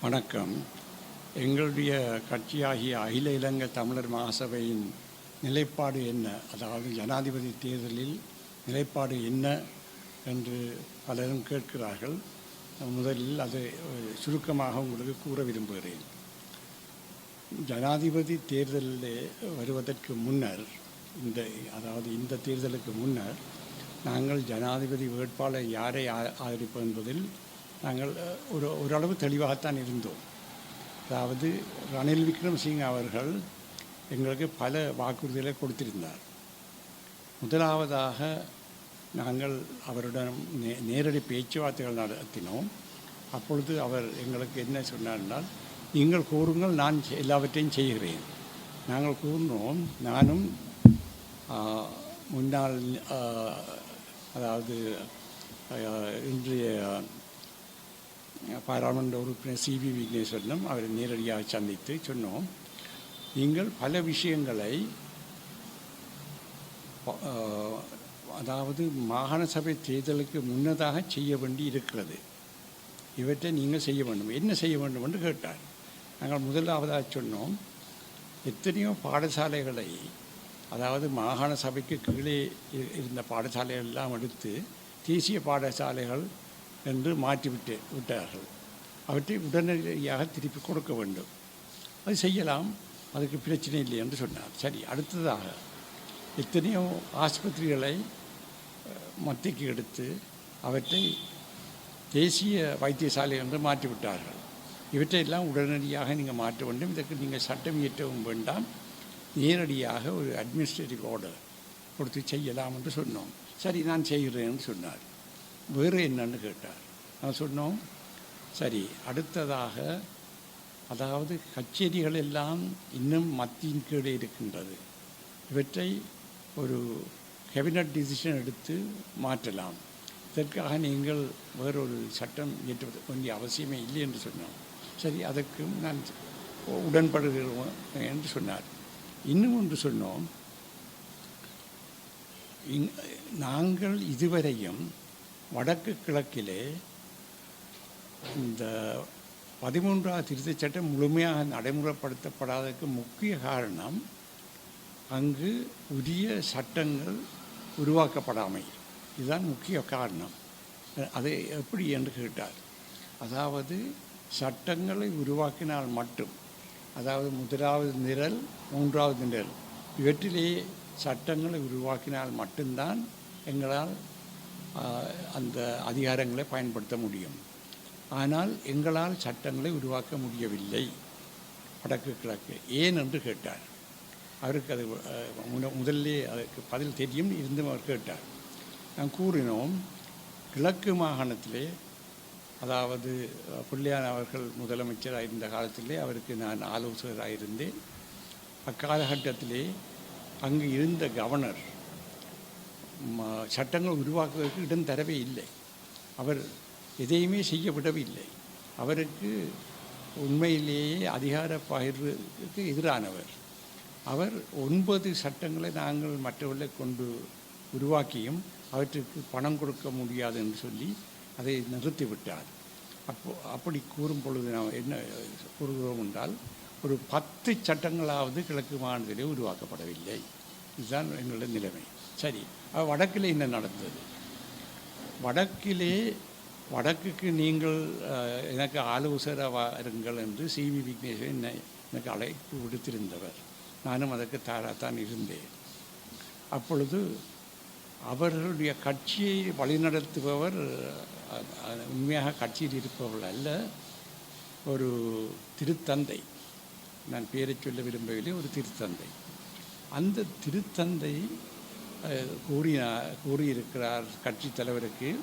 வணக்கம். எங்களுடைய கட்சியாகிய அகில இலங்கை தமிழர் மகாசபையின் நிலைப்பாடு என்ன? அதாவது ஜனாதிபதி தேர்தலில் நிலைப்பாடு என்ன என்று பலரும் கேட்கிறார்கள். முதலில் அதை சுருக்கமாக உங்களுக்கு கூற விரும்புகிறேன். ஜனாதிபதி தேர்தலில் வருவதற்கு முன்னர் இந்த அதாவது இந்த தேர்தலுக்கு முன்னர் நாங்கள் ஜனாதிபதி வேட்பாளர் யாரை ஆ- என்பதில் நாங்கள் ஒரு ஓரளவு தெளிவாகத்தான் இருந்தோம். அதாவது ரணில் விக்ரமசிங் அவர்கள் எங்களுக்கு பல வாக்குறுதிகளை கொடுத்திருந்தார். முதலாவதாக நாங்கள் அவருடன் நே நேரடி பேச்சுவார்த்தைகள் நடத்தினோம். அப்பொழுது அவர் எங்களுக்கு என்ன சொன்னார் என்றால் நீங்கள் கூறுங்கள் நான் எல்லாவற்றையும் செய்கிறேன். நாங்கள் கூறினோம் நானும் முன்னாள் அதாவது இன்றைய பாராளுமன்ற உறுப்பினர் சிவி விக்னேஸ்வரனும் அவரை நேரடியாக சந்தித்து சொன்னோம். நீங்கள் பல விஷயங்களை அதாவது மாகாண சபை தேர்தலுக்கு முன்னதாக செய்ய வேண்டி இருக்கிறது. இவற்றை நீங்கள் செய்ய வேண்டும். என்ன செய்ய வேண்டும் என்று கேட்டார். நாங்கள் முதலாவதாக சொன்னோம் எத்தனையோ பாடசாலைகளை அதாவது மாகாண சபைக்கு கீழே இருந்த பாடசாலைகள் எல்லாம் எடுத்து தேசிய பாடசாலைகள் என்று மாற்றிவிட்டு விட்டார்கள். அவற்றை உடனடியாக திருப்பி கொடுக்க வேண்டும். அது செய்யலாம். அதுக்கு பிரச்சனை இல்லை என்று சொன்னார். சரி அடுத்ததாக எத்தனையோ ஆஸ்பத்திரிகளை மத்திக்கு எடுத்து அவற்றை தேசிய வைத்தியசாலை என்று மாற்றிவிட்டார்கள் இவற்றையெல்லாம் உடனடியாக நீங்கள் மாற்ற வேண்டும். இதற்கு நீங்கள் சட்டம் இயற்றவும் வேண்டாம். நேரடியாக ஒரு அட்மினிஸ்ட்ரேட்டிவ் ஆர்டர் கொடுத்து செய்யலாம் என்று சொன்னோம். சரி நான் செய்கிறேன்னு சொன்னார். வேறு என்னன்னு கேட்டார். நான் சொன்னோம் சரி அடுத்ததாக அதாவது கச்சேரிகள் எல்லாம் இன்னும் மத்தியின் கீழே இருக்கின்றது. இவற்றை ஒரு கேபினட் டிசிஷன் எடுத்து மாற்றலாம். இதற்காக நீங்கள் வேறொரு சட்டம் இயற்றுவது வேண்டிய அவசியமே இல்லை என்று சொன்னோம். சரி அதற்கும் நான் உடன்படுகிறோம் என்று சொன்னார். இன்னும் ஒன்று சொன்னோம். நாங்கள் இதுவரையும் வடக்கு கிழக்கிலே இந்த பதிமூன்றாவது திருத்தச் சட்டம் முழுமையாக நடைமுறைப்படுத்தப்படாததுக்கு முக்கிய காரணம் அங்கு உரிய சட்டங்கள் உருவாக்கப்படாமை. இதுதான் முக்கிய காரணம். அது எப்படி என்று கேட்டார். அதாவது சட்டங்களை உருவாக்கினால் மட்டும் அதாவது முதலாவது நிரல் மூன்றாவது நிரல் இவற்றிலேயே சட்டங்களை உருவாக்கினால் மட்டும்தான் எங்களால் அந்த அதிகாரங்களை பயன்படுத்த முடியும். ஆனால் எங்களால் சட்டங்களை உருவாக்க முடியவில்லை. வடக்கு கிழக்கு. ஏன் என்று கேட்டார். அவருக்கு அது அஹ், முதல்லே அதற்கு பதில் தெரியும் இருந்தும் அவர் கேட்டார். நான் கூறினோம் கிழக்கு மாகாணத்திலே அதாவது பிள்ளையான் அவர்கள் முதலமைச்சராக இருந்த காலத்திலே அவருக்கு நான் ஆலோசகராக இருந்தேன். அக்காலகட்டத்திலே அங்கு இருந்த கவர்னர் சட்டங்கள் உருவாக்குவதற்கு இடம் தரவே இல்லை. அவர் எதையுமே செய்ய விடவில்லை. அவருக்கு உண்மையிலேயே அதிகார பகிர்வுக்கு எதிரானவர். அவர் ஒன்பது சட்டங்களை நாங்கள் மற்றவர்களை கொண்டு உருவாக்கியும் அவற்றுக்கு பணம் கொடுக்க முடியாது என்று சொல்லி அதை நிறுத்திவிட்டார். அப்போ அப்படி கூறும் பொழுது நாம் என்ன கூறுகிறோம் என்றால் ஒரு பத்து சட்டங்களாவது கிழக்கு மாநிலத்திலே உருவாக்கப்படவில்லை. இதுதான் எங்களுடைய நிலைமை. சரி வடக்கில் என்ன நடந்தது? வடக்கிலே வடக்குக்கு நீங்கள் எனக்கு ஆலோசகராக வாருங்கள் என்று சிவி விக்னேஸ்வரன் என்னை எனக்கு அழைப்பு விடுத்திருந்தவர். நானும் அதற்கு தயாராகத்தான் இருந்தேன். அப்பொழுது அவர்களுடைய கட்சியை வழிநடத்துபவர் உண்மையாக கட்சியில் இருப்பவர்கள் அல்ல ஒரு திருத்தந்தை. நான் பேரை சொல்ல விரும்பவில்லை ஒரு திருத்தந்தை. அந்த திருத்தந்தை கூறினார் கூறினா கூறியிருக்கிறார் கட்சி தலைவருக்கு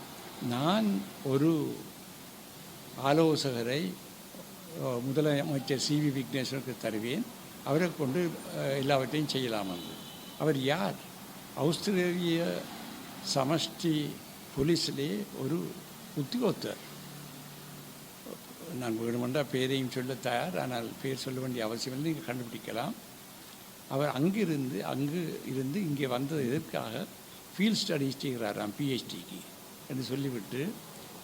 நான் ஒரு ஆலோசகரை முதலமைச்சர் சி. வி. விக்னேஸ்வருக்கு தருவேன். அவரை கொண்டு எல்லாவற்றையும் செய்யலாம் என்று. அவர் யார்? ஆஸ்திரேலிய சமஷ்டி போலீஸிலே ஒரு உத்தியோகத்தர். நான் வேணுமென்றால் பேரையும் சொல்ல தயார் ஆனால் பேர் சொல்ல வேண்டிய அவசியம் இல்லை நீங்கள் கண்டுபிடிக்கலாம். அவர் அங்கிருந்து அங்கு இருந்து இங்கே வந்தது எதற்காக? ஃபீல்ட் ஸ்டடீஸ் செய்கிறாராம் பிஹெச்டிக்கு என்று சொல்லிவிட்டு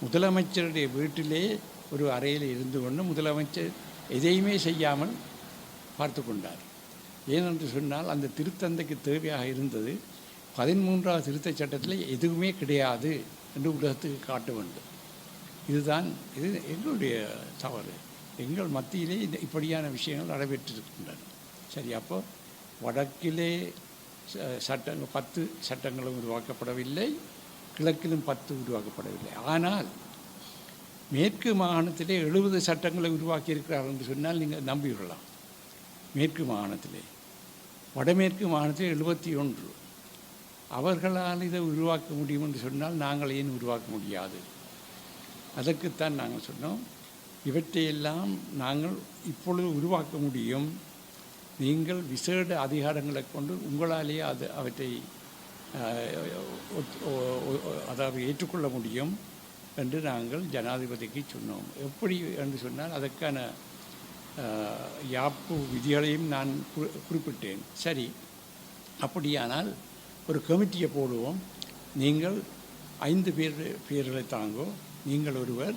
முதலமைச்சருடைய வீட்டிலே ஒரு அறையில் இருந்து கொண்டு முதலமைச்சர் எதையுமே செய்யாமல் பார்த்து கொண்டார். ஏனென்று சொன்னால் அந்த திருத்தந்தைக்கு தேவையாக இருந்தது. பதிமூன்றாவது திருத்தச் சட்டத்தில் எதுவுமே கிடையாது என்று உலகத்துக்கு காட்ட வேண்டும். இதுதான் இது எங்களுடைய தவறு. எங்கள் மத்தியிலே இந்த இப்படியான விஷயங்கள் நடைபெற்றிருக்கின்றன. சரி அப்போது வடக்கிலே ச- சட்டங்கள் பத்து சட்டங்களும் உருவாக்கப்படவில்லை கிழக்கிலும் பத்து உருவாக்கப்படவில்லை. ஆனால் மேற்கு மாகாணத்திலே எழுபது சட்டங்களை உருவாக்கி இருக்கிறார் என்று சொன்னால் நீங்கள் நம்பிவிடலாம் மேற்கு மாகாணத்திலே வடமேற்கு மாகாணத்தில் எழுபத்தி ஒன்று அவர்களால் இதை உருவாக்க முடியும் என்று சொன்னால் நாங்கள் ஏன் உருவாக்க முடியாது? அதற்குத்தான் நாங்கள் சொன்னோம். இவற்றையெல்லாம் நாங்கள் இப்பொழுது உருவாக்க முடியும். நீங்கள் விசேட அதிகாரங்களை கொண்டு உங்களாலேயே அது அவற்றை அதாவது ஏற்றுக்கொள்ள முடியும் என்று நாங்கள் ஜனாதிபதிக்கு சொன்னோம். எப்படி என்று சொன்னால் அதற்கான யாப்பு விதிகளையும் நான் குறி- குறிப்பிட்டேன். சரி அப்படியானால் ஒரு கமிட்டியை போடுவோம். நீங்கள் ஐந்து பேர் பேர்களை தாங்கோ நீங்கள் ஒருவர்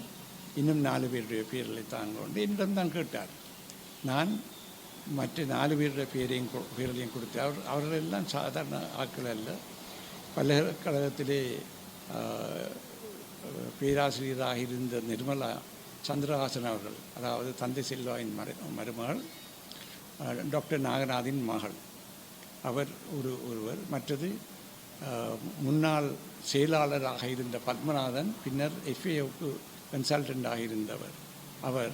இன்னும் நாலு பேருடைய பேர்களை தாங்கோ என்று என்னிடம் தான் கேட்டார். நான் மற்ற நாலு பேருடைய பேரையும் கொ- பேர்களையும் கொடுத்து அவர் அவர்கள் சாதாரண ஆட்கள் அல்ல பல்கலைக்கழகத்திலே பேராசிரியராக இருந்த நிர்மலா சந்திரஹாசன் அவர்கள் அதாவது தந்தை செல்வாயின் மரு மருமகள் டாக்டர் நாகநாதின் மகள் அவர் ஒரு ஒருவர் மற்றது முன்னாள் செயலாளராக இருந்த பத்மநாதன் பின்னர் எஃப்ஏவுக்கு கன்சல்டண்டாக இருந்தவர் அவர்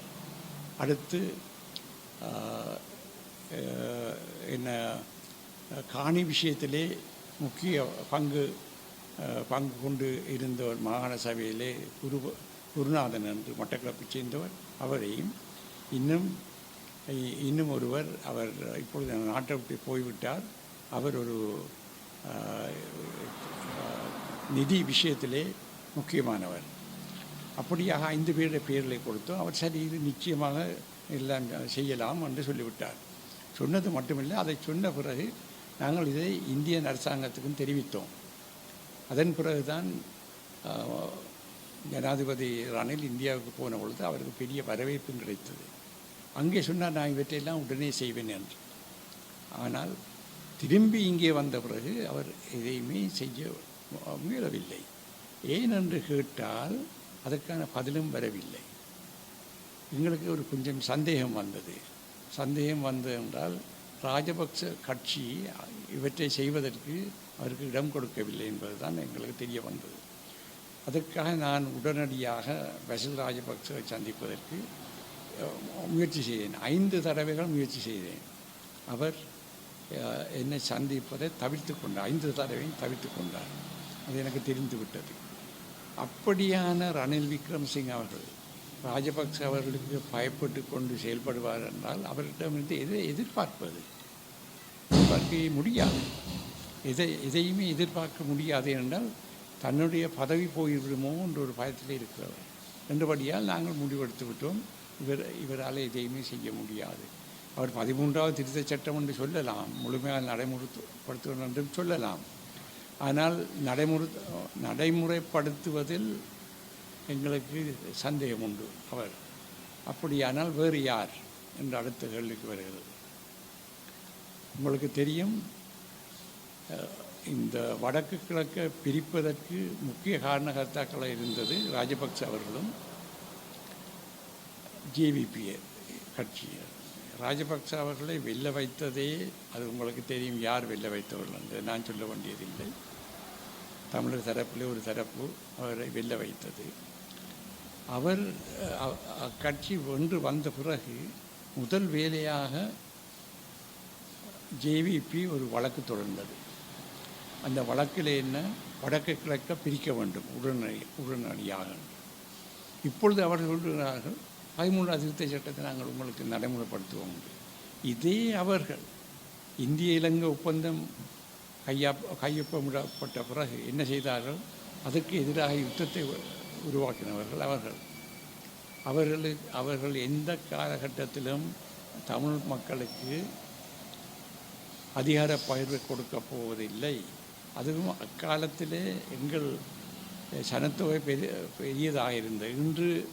அடுத்து என்ன காணி விஷயத்திலே முக்கிய பங்கு பங்கு கொண்டு இருந்தவர் மாகாண சபையிலே குரு குருநாதன் என்று மட்டக்களப்பை சேர்ந்தவர் அவரையும். இன்னும் இன்னும் ஒருவர் அவர் இப்பொழுது நாட்டை விட்டு போய்விட்டார். அவர் ஒரு நிதி விஷயத்திலே முக்கியமானவர். அப்படியாக ஐந்து பேருடைய பெயர்களை கொடுத்தோம். அவர் சரி இது நிச்சயமாக எல்லாம் செய்யலாம் என்று சொல்லிவிட்டார். சொன்னது மட்டுமில்லை அதை சொன்ன பிறகு நாங்கள் இதை இந்தியன் அரசாங்கத்துக்கும் தெரிவித்தோம். அதன் பிறகுதான் ஜனாதிபதி ரணில் இந்தியாவுக்கு போன பொழுது அவருக்கு பெரிய வரவேற்பும் கிடைத்தது. அங்கே சொன்னார் நான் இவற்றையெல்லாம் உடனே செய்வேன் என்று. ஆனால் திரும்பி இங்கே வந்த பிறகு அவர் எதையுமே செய்ய முயலவில்லை. ஏனென்று கேட்டால் அதற்கான பதிலும் வரவில்லை. எங்களுக்கு ஒரு கொஞ்சம் சந்தேகம் வந்தது. சந்தேகம் வந்தது என்றால் ராஜபக்ச கட்சி இவற்றை செய்வதற்கு அவருக்கு இடம் கொடுக்கவில்லை என்பதுதான் எங்களுக்கு தெரிய வந்தது. அதற்காக நான் உடனடியாக பசில் ராஜபக்சவை சந்திப்பதற்கு முயற்சி செய்தேன். ஐந்து தடவைகள் முயற்சி செய்தேன். அவர் என்னை சந்திப்பதை தவிர்த்து கொண்டார். ஐந்து தடவையும் தவிர்த்து கொண்டார். அது எனக்கு தெரிந்துவிட்டது. அப்படியான ரணில் விக்ரமசிங் அவர்கள் ராஜபக்ச அவர்களுக்கு பயப்பட்டு கொண்டு செயல்படுவார் என்றால் அவரிடமிருந்து எதை எதிர்பார்ப்பது? எதிர்பார்க்க முடியாது. எதை எதையுமே எதிர்பார்க்க முடியாது என்றால் தன்னுடைய பதவி போய்விடுமோ என்ற ஒரு பயத்தில் இருக்கிறவர். என்றபடியால் நாங்கள் முடிவெடுத்து விட்டோம். இவர் இவரால் எதையுமே செய்ய முடியாது. அவர் பதிமூன்றாவது திருத்தச் சட்டம் என்று சொல்லலாம். முழுமையாக நடைமுறைப்படுத்துவது என்றும் சொல்லலாம். ஆனால் நடைமுறை நடைமுறைப்படுத்துவதில் எங்களுக்கு சந்தேகம் உண்டு அவர். அப்படியானால் வேறு யார்? என்று அடுத்த கேள்விக்கு வருகிறது. உங்களுக்கு தெரியும் இந்த வடக்கு கிழக்கை பிரிப்பதற்கு முக்கிய காரணகர்த்தாக்களாக இருந்தது ராஜபக்ச அவர்களும் ஜேவிபிஏ கட்சி. ராஜபக்ச அவர்களை வெல்ல வைத்ததே அது உங்களுக்கு தெரியும் யார் வெல்ல வைத்தவர்கள் என்று நான் சொல்ல வேண்டியதில்லை. தமிழர் தரப்பில் ஒரு தரப்பு அவரை வெல்ல வைத்தது. அவர் அக்கட்சி வென்று வந்த பிறகு முதல் வேலையாக ஜேவிபி ஒரு வழக்கு தொடர்ந்தது. அந்த வழக்கில் என்ன? வடக்கு கிழக்க பிரிக்க வேண்டும் உடனடி உடனடியாக. இப்பொழுது அவர்கள் சொல்கிறார்கள் பதிமூன்று திருத்த சட்டத்தை நாங்கள் உங்களுக்கு நடைமுறைப்படுத்துவோம். இதே அவர்கள் இந்திய இலங்கை ஒப்பந்தம் கையா கையொப்பமிடப்பட்ட பிறகு என்ன செய்தார்கள்? அதற்கு எதிராக யுத்தத்தை உருவாக்கினவர்கள் அவர்கள். அவர்களுக்கு அவர்கள் எந்த காலகட்டத்திலும் தமிழ் மக்களுக்கு அதிகார பகிர்வு கொடுக்க போவதில்லை. அதுவும் அக்காலத்திலே எங்கள் சனத்தொகை பெரிய பெரியதாக இருந்தது இன்று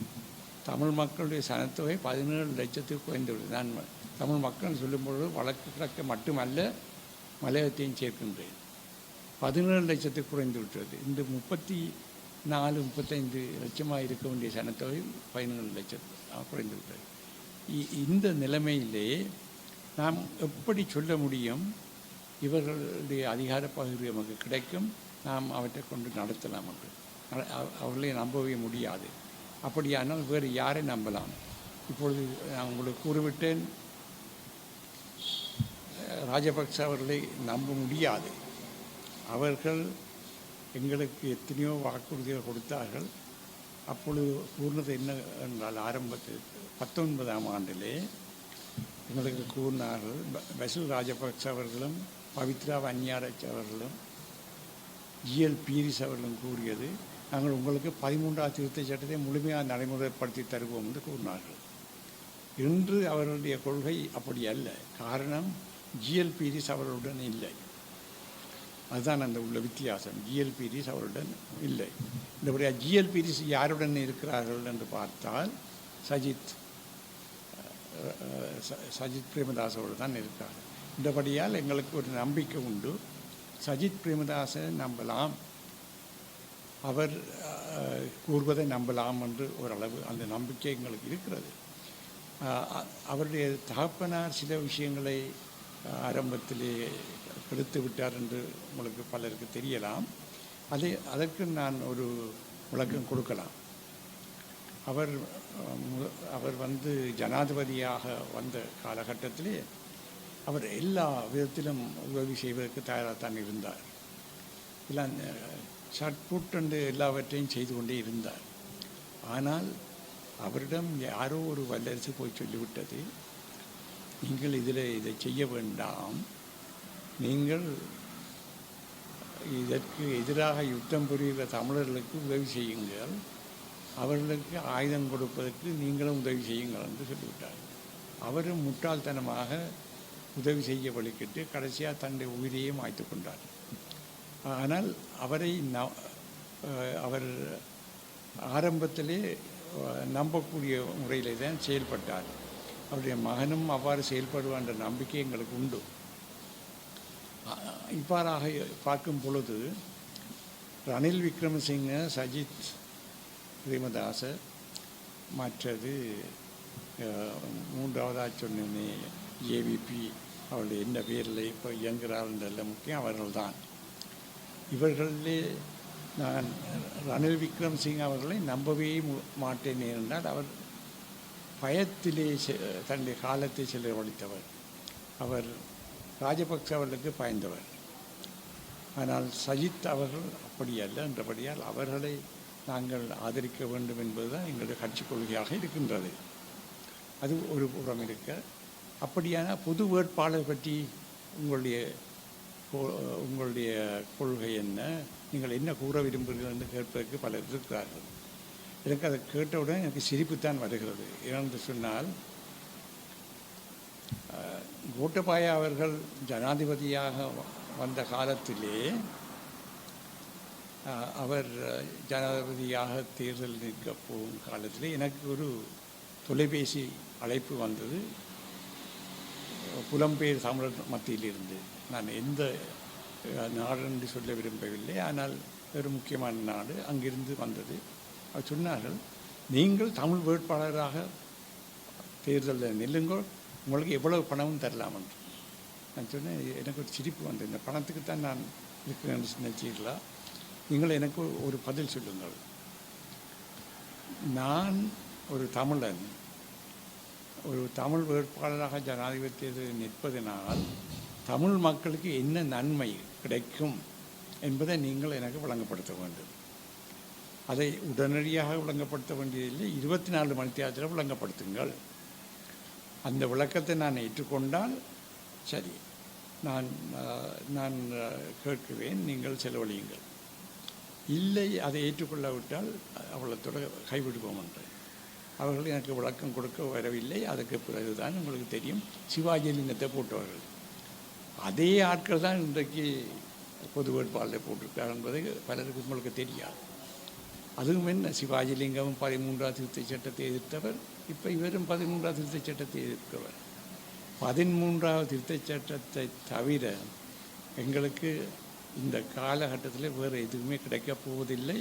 தமிழ் மக்களுடைய சனத்தொகை பதினேழு லட்சத்துக்கு குறைந்துள்ளது நான் தமிழ் மக்கள் சொல்லும்பொழுது வழக்கு கிழக்கு மட்டுமல்ல மலையத்தையும் சேர்க்கின்றேன். பதினேழு லட்சத்துக்கு குறைந்து விட்டது இந்த முப்பத்தி நாலு முப்பத்தைந்து லட்சமாக இருக்க வேண்டிய சனத்தொகை பதினேழு லட்சம் குறைந்து விட்டது. இ- இந்த நிலைமையிலே நாம் எப்படி சொல்ல முடியும்? இவர்களுடைய அதிகார பகிர்வு நமக்கு கிடைக்கும். நாம் அவற்றை கொண்டு நடத்தலாம் என்று. அவர்களை நம்பவே முடியாது. அப்படியானால் வேறு யாரை நம்பலாம்? இப்பொழுது நான் உங்களுக்கு கூறிவிட்டேன். ராஜபக்ச அவர்களை நம்ப முடியாது. அவர்கள் எங்களுக்கு எத்தனையோ வாக்குறுதிகள் கொடுத்தார்கள். அப்பொழுது கூறினது என்ன என்றால் ஆரம்பத்தில் பத்தொன்பதாம் ஆண்டிலே எங்களுக்கு கூறினார்கள் ப- பசில் ராஜபக்ச அவர்களும் பவித்ரா வன்னியாரச் அவர்களும் ஜிஎல் பீரிஸ் அவர்களும் கூறியது நாங்கள் உங்களுக்கு பதிமூன்றாம் திருத்த சட்டத்தை முழுமையாக நடைமுறைப்படுத்தி தருவோம் என்று கூறினார்கள். இன்று அவர்களுடைய கொள்கை அப்படி அல்ல. காரணம் ஜிஎல் பீரிஸ் அவர்களுடன் இல்லை. அதுதான் அந்த உள்ள வித்தியாசம். ஜிஎல் பீரிஸ் அவருடன் இல்லை. இந்த ஜிஎல் பீரிஸ் யாருடன் இருக்கிறார்கள் என்று பார்த்தால் சஜித் சஜித் பிரேமதாஸ் அவர்கள் தான் இருக்கார் இந்தபடியால் எங்களுக்கு ஒரு நம்பிக்கை உண்டு. சஜித் பிரேமதாசை நம்பலாம். அவர் கூறுவதை நம்பலாம் என்று ஓரளவு அந்த நம்பிக்கை எங்களுக்கு இருக்கிறது. அவருடைய தகப்பனார் சில விஷயங்களை ஆரம்பத்திலே கெடுத்து விட்டார் என்று உங்களுக்கு பலருக்கு தெரியலாம். அதை அதற்கு நான் ஒரு விளக்கம் கொடுக்கலாம். அவர் மு- அவர் வந்து ஜனாதிபதியாக வந்த காலகட்டத்திலே அவர் எல்லா விதத்திலும் உதவி செய்வதற்கு தயாராகத்தான் இருந்தார். எல்லாம் ஷட்புட் என்று எல்லாவற்றையும் செய்து கொண்டே இருந்தார். ஆனால் அவரிடம் யாரோ ஒரு வல்லரசு போய் சொல்லிவிட்டது. நீங்கள் இதில் இதை செய்ய வேண்டாம். நீங்கள் இதற்கு எதிராக யுத்தம் புரிகிற தமிழர்களுக்கு உதவி செய்யுங்கள். அவர்களுக்கு ஆயுதம் கொடுப்பதற்கு நீங்களும் உதவி செய்யுங்கள் என்று சொல்லிவிட்டார் அவரும் முட்டாள்தனமாக உதவி செய்ய வழிக்கிட்டு கடைசியாக தன்னுடைய உயிரையே மாய்த்து கொண்டார். ஆனால் அவரை ந- அவர் ஆரம்பத்திலே நம்பக்கூடிய முறையிலே தான் செயல்பட்டார். அவருடைய மகனும் அவ்வாறு செயல்படுவான் என்ற நம்பிக்கை எங்களுக்கு உண்டு. இவ்வாறாக பார்க்கும் பொழுது ரணில் விக்ரமசிங்க சஜித் பிரேமதாச மற்றது மூன்றாவதாக சொன்னே ஏவிபி அவருடைய என்ன பேரில் இப்போ இயங்குகிறார்கள் முக்கியம் அவர்கள்தான். இவர்களிலே நான் ரணில் விக்ரம்சிங் அவர்களை நம்பவே மாட்டேன் என்றால் அவர் பயத்திலே செ- தன்னுடைய காலத்தை செலவழித்தவர் அவர் ராஜபக்ச அவர்களுக்கு பயந்தவர். ஆனால் சஜித் அவர்கள் அப்படி அல்ல என்றபடியால் அவர்களை நாங்கள் ஆதரிக்க வேண்டும் என்பதுதான் எங்களுடைய கட்சி கொள்கையாக இருக்கின்றது. அது ஒரு புறம் இருக்க. அப்படியான பொது வேட்பாளர் பற்றி உங்களுடைய கொ- உங்களுடைய கொள்கை என்ன? நீங்கள் என்ன கூற விரும்புகிறீர்கள் என்று கேட்பதற்கு பலர் இருக்கிறார்கள். எனக்கு அதை கேட்டவுடன் எனக்கு சிரிப்புத்தான் வருகிறது. ஏனென்று சொன்னால் கோட்டபாயா கோட்டபாய அவர்கள் ஜனாதிபதியாக வ- வந்த காலத்திலே அவர் ஜனாதிபதியாக தேர்தல் நிற்க போகும் காலத்தில் எனக்கு ஒரு தொலைபேசி அழைப்பு வந்தது. புலம்பெயர் தமிழர் மத்தியிலிருந்து. நான் எந்த நாடு என்று சொல்ல விரும்பவில்லை. ஆனால் ஒரு முக்கியமான நாடு அங்கிருந்து வந்தது. அவர் சொன்னார்கள் நீங்கள் தமிழ் வேட்பாளராக தேர்தலில் நில்லுங்கள் உங்களுக்கு எவ்வளவு பணமும் தரலாம் என்று. நான் சொன்னேன் எனக்கு ஒரு சிரிப்பு வந்தது. இந்த பணத்துக்கு தான் நான் இருக்கிறேன் நினைச்சீர்களா நீங்கள் எனக்கு ஒரு- பதில் சொல்லுங்கள். நான் ஒரு தமிழன். ஒரு தமிழ் வேட்பாளராக ஜனாதிபதி தேர்தலில் நிற்பதனால் தமிழ் மக்களுக்கு என்ன நன்மை கிடைக்கும் என்பதை நீங்கள் எனக்கு வழங்கப்படுத்த வேண்டும். அதை உடனடியாக விளங்கப்படுத்த வேண்டியதில்லை. இருபத்தி நாலு மணி தேரத்தில் விளங்கப்படுத்துங்கள். அந்த விளக்கத்தை நான் ஏற்றுக்கொண்டால் சரி நான் நான் கேட்குவேன் நீங்கள் செலவழியுங்கள். இல்லை அதை ஏற்றுக்கொள்ளாவிட்டால் அவ்வளோத்தோட கைவிடுவோம் என்று. அவர்கள் எனக்கு விளக்கம் கொடுக்க வரவில்லை. அதுக்கு பிறகுதான் உங்களுக்கு தெரியும் சிவாஜி லிங்கத்தை போட்டவர்கள். அதே ஆட்கள் தான் இன்றைக்கு பொது வேட்பாளரை போட்டிருக்கார் என்பது பலருக்கு உங்களுக்கு தெரியாது. அதுவும் என்ன? சிவாஜிலிங்கமும் பதிமூன்றாவது திருத்தச் சட்டத்தை எதிர்த்தவர். இப்போ இவரும் பதிமூன்றாவது திருத்த சட்டத்தை எதிர்க்கிறவர். பதிமூன்றாவது திருத்தச் சட்டத்தை தவிர எங்களுக்கு இந்த காலகட்டத்தில் வேறு எதுவுமே கிடைக்கப் போவதில்லை.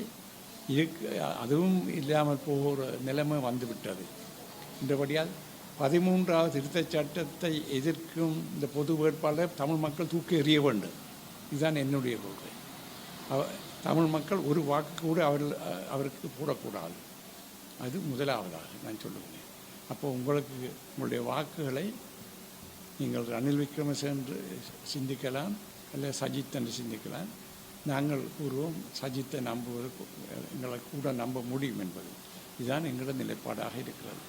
இருக்கு அதுவும் இல்லாமல் போகிற நிலைமை வந்துவிட்டது. என்றபடியால் பதிமூன்றாவது திருத்தச் சட்டத்தை எதிர்க்கும் இந்த பொது வேட்பாளர் தமிழ் மக்கள் தூக்கி எறிய வேண்டும். இதுதான் என்னுடைய கொள்கை அவ தமிழ் மக்கள் ஒரு வாக்கு கூட அவர் அவருக்கு போடக்கூடாது அது முதலாவதாக நான் சொல்லுகிறேன். அப்போ உங்களுக்கு உங்களுடைய வாக்குகளை நீங்கள் ரணில் விக்ரமசிங்க சிந்திக்கலாம் அல்ல சஜித் என்று சிந்திக்கலாம். நாங்கள் கூறுவோம் சஜித்தை நம்புவது எங்களை கூட நம்ப முடியும் என்பது. இதுதான் எங்களோட நிலைப்பாடாக இருக்கிறது.